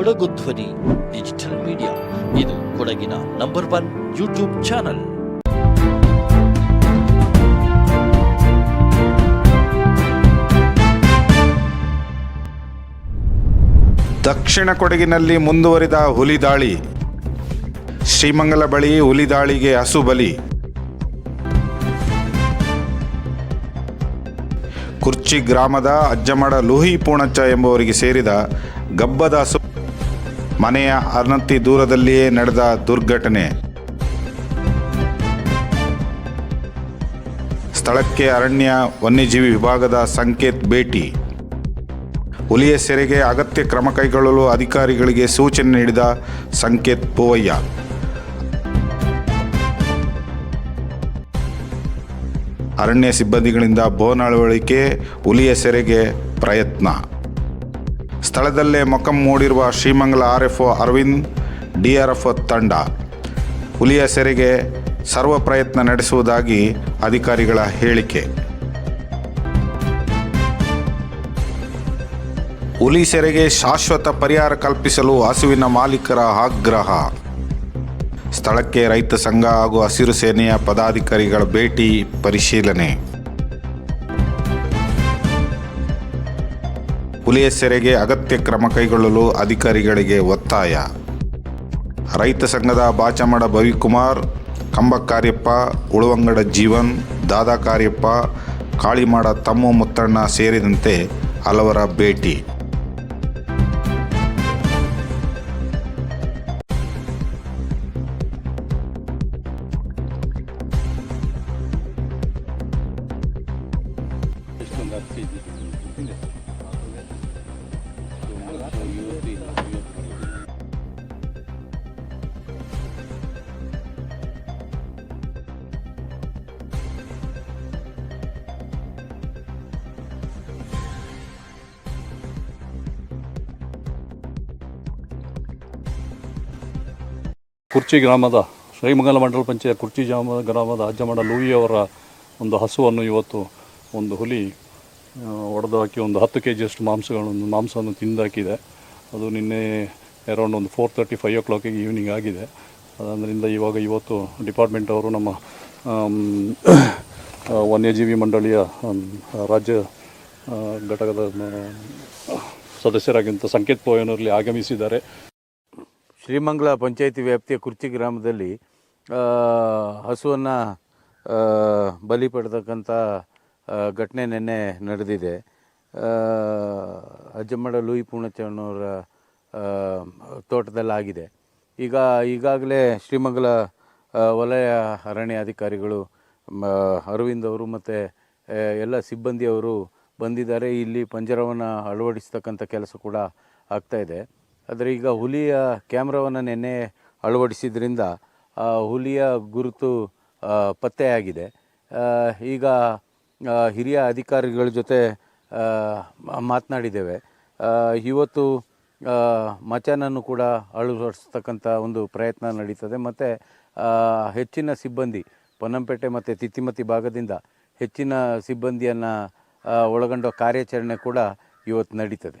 ಕೊಡಗು ಧ್ವನಿ digital media ಇದು ಕೊಡಗಿನ ನಂಬರ್ ಒನ್ ಯೂಟ್ಯೂಬ್ ಚಾನಲ್ ದಕ್ಷಿಣ ಕೊಡಗಿನಲ್ಲಿ ಮುಂದುವರಿದ ಹುಲಿ ದಾಳಿ. ಶ್ರೀಮಂಗಲ ಬಳಿ ಹುಲಿ ದಾಳಿಗೆ ಕುರ್ಚಿ ಗ್ರಾಮದ ಅಜ್ಜಮಡ ಲೂಹಿ ಪೂಣಚ್ಚ ಎಂಬುವರಿಗೆ ಸೇರಿದ ಗಬ್ಬದ ಹಸು ಮನೆಯ ಅನತಿ ದೂರದಲ್ಲಿಯೇ ನಡೆದ ದುರ್ಘಟನೆ. ಸ್ಥಳಕ್ಕೆ ಅರಣ್ಯ ವನ್ಯಜೀವಿ ವಿಭಾಗದ ಸಂಕೇತ್ ಭೇಟಿ. ಹುಲಿಯ ಸೆರೆಗೆ ಅಗತ್ಯ ಕ್ರಮ ಕೈಗೊಳ್ಳಲು ಅಧಿಕಾರಿಗಳಿಗೆ ಸೂಚನೆ ನೀಡಿದ ಸಂಕೇತ್ ಪೂವಯ್ಯ. ಅರಣ್ಯ ಸಿಬ್ಬಂದಿಗಳಿಂದ ಬೋನ್ ಅಳವಳಿಕೆ ಹುಲಿಯ ಸೆರೆಗೆ ಪ್ರಯತ್ನ. ಸ್ಥಳದಲ್ಲೇ ಮೊಕ್ಕಂ ಮೂಡಿರುವ Shrimangala R F Aravind, D R F ತಂಡ. ಹುಲಿಯ ಸೆರೆಗೆ ಸರ್ವ ಪ್ರಯತ್ನ ನಡೆಸುವುದಾಗಿ ಅಧಿಕಾರಿಗಳ ಹೇಳಿಕೆ. ಹುಲಿ ಸೆರೆಗೆ ಶಾಶ್ವತ ಪರಿಹಾರ ಕಲ್ಪಿಸಲು ಹಸುವಿನ ಮಾಲೀಕರ ಆಗ್ರಹ. ಸ್ಥಳಕ್ಕೆ ರೈತ ಸಂಘ ಹಾಗೂ ಹಸಿರು ಸೇನೆಯ ಪದಾಧಿಕಾರಿಗಳ ಭೇಟಿ ಪರಿಶೀಲನೆ. ಹುಲಿಯ ಸೆರೆಗೆ ಅಗತ್ಯ ಕ್ರಮ ಕೈಗೊಳ್ಳಲು ಅಧಿಕಾರಿಗಳಿಗೆ ಒತ್ತಾಯ. ರೈತ ಸಂಘದ ಬಾಚಮಡ ಭವಿಕುಮಾರ್, ಕಂಬ ಕಾರ್ಯಪ್ಪ, ಉಳುವಂಗಡ ಜೀವನ್, ದಾದಾ ಕಾರ್ಯಪ್ಪ, ಕಾಳಿಮಾಡ ತಮ್ಮು ಮುತ್ತಣ್ಣ ಸೇರಿದಂತೆ ಹಲವರ ಭೇಟಿ. ಕುರ್ಚಿ ಗ್ರಾಮದ ಶ್ರೀಮಂಗಲ ಮಂಡಲ ಪಂಚಾಯತ್ ಕುರ್ಚಿ ಜಾಮ ಗ್ರಾಮದ ಅಜ್ಜಮಡ ಲೂಯಿಯವರ ಒಂದು ಹಸುವನ್ನು ಇವತ್ತು ಒಂದು ಹುಲಿ ಒಡೆದು ಹಾಕಿ ಒಂದು ಹತ್ತು ಕೆ ಜಿಯಷ್ಟು ಮಾಂಸಗಳನ್ನು, ಮಾಂಸವನ್ನು ತಿಂದಾಕಿದೆ. ಅದು ನಿನ್ನೆ ಅರೌಂಡ್ ಒಂದು ಫೋರ್ ತರ್ಟಿ ಫೈವ್ ಓ ಕ್ಲಾಕಿಗೆ ಈವ್ನಿಂಗ್ ಆಗಿದೆ. ಅದರಿಂದ ಇವಾಗ ಇವತ್ತು ಡಿಪಾರ್ಟ್ಮೆಂಟ್ ಅವರು ನಮ್ಮ ವನ್ಯಜೀವಿ ಮಂಡಳಿಯ ರಾಜ್ಯ ಘಟಕದ ಸದಸ್ಯರಾಗಿಂತ ಸಂಕೇತ್ ಪೋಯನವರಲ್ಲಿ ಆಗಮಿಸಿದ್ದಾರೆ. ಶ್ರೀಮಂಗಲ ಪಂಚಾಯಿತಿ ವ್ಯಾಪ್ತಿಯ ಕುರ್ಚಿ ಗ್ರಾಮದಲ್ಲಿ ಹಸುವನ್ನು ಬಲಿ ಪಡೆತಕ್ಕಂಥ ಘಟನೆ ನಿನ್ನೆ ನಡೆದಿದೆ. ಅಜ್ಜಮ್ಮಡ ಲೂಯಿ ಪೂರ್ಣಚರಣವರ ತೋಟದಲ್ಲಾಗಿದೆ. ಈಗ, ಈಗಾಗಲೇ ಶ್ರೀಮಂಗಲ ವಲಯ ಅರಣ್ಯ ಅಧಿಕಾರಿಗಳು ಅರವಿಂದ್ ಅವರು ಮತ್ತು ಎಲ್ಲ ಸಿಬ್ಬಂದಿಯವರು ಬಂದಿದ್ದಾರೆ. ಇಲ್ಲಿ ಪಂಜರವನ್ನು ಅಳವಡಿಸ್ತಕ್ಕಂಥ ಕೆಲಸ ಕೂಡ ಆಗ್ತಾಯಿದೆ ಆದರೆ ಈಗ ಹುಲಿಯ ಕ್ಯಾಮ್ರಾವನ್ನು ನಿನ್ನೆ ಅಳವಡಿಸಿದ್ರಿಂದ ಹುಲಿಯ ಗುರುತು ಪತ್ತೆಯಾಗಿದೆ. ಈಗ ಹಿರಿಯ ಅಧಿಕಾರಿಗಳ ಜೊತೆ ಮಾತನಾಡಿದ್ದೇವೆ. ಇವತ್ತು ಮಚಾನನ್ನು ಕೂಡ ಅಳವಡಿಸ್ತಕ್ಕಂಥ ಒಂದು ಪ್ರಯತ್ನ ನಡೀತದೆ. ಮತ್ತು ಹೆಚ್ಚಿನ ಸಿಬ್ಬಂದಿ, ಪೊನ್ನಂಪೇಟೆ ಮತ್ತು ತಿತ್ತಿಮತಿ ಭಾಗದಿಂದ ಹೆಚ್ಚಿನ ಸಿಬ್ಬಂದಿಯನ್ನು ಒಳಗೊಂಡ ಕಾರ್ಯಾಚರಣೆ ಕೂಡ ಇವತ್ತು ನಡೀತದೆ.